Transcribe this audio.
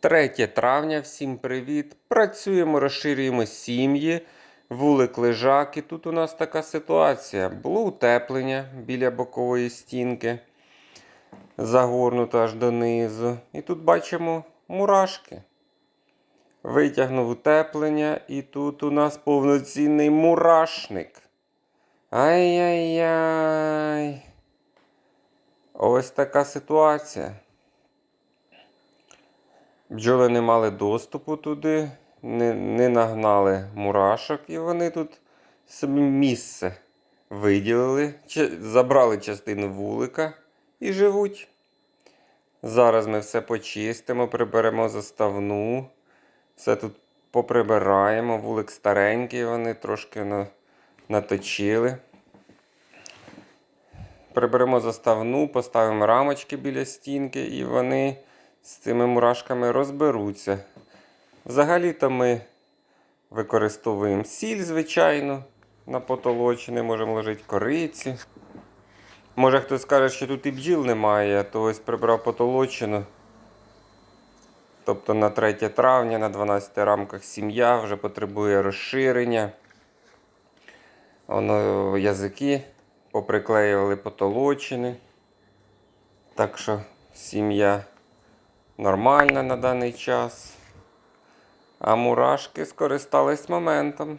3 травня, всім привіт. Працюємо, розширюємо сім'ї. Вулик лежак. І тут у нас така ситуація. Було утеплення біля бокової стінки, загорнуто аж донизу. І тут бачимо мурашки. Витягнув утеплення, і тут у нас повноцінний мурашник. Ай-яй-яй. Ось така ситуація. Бджоли не мали доступу туди, не, не нагнали мурашок, і вони тут собі місце виділили, забрали частину вулика і живуть. Зараз ми все почистимо, приберемо заставну, все тут поприбираємо. Вулик старенький, вони трошки на, наточили. Приберемо заставну, поставимо рамочки біля стінки, і вони з цими мурашками розберуться. Взагалі-то ми використовуємо сіль, звичайно, на потолочини, можемо ложити кориці. Може хтось скаже, що тут і бджіл немає, то ось прибрав потолочину. Тобто на 3 травня на 12 рамках сім'я вже потребує розширення. Воно язики поприклеювали потолочини. Так що сім'я нормальна на даний час. А мурашки скористались моментом.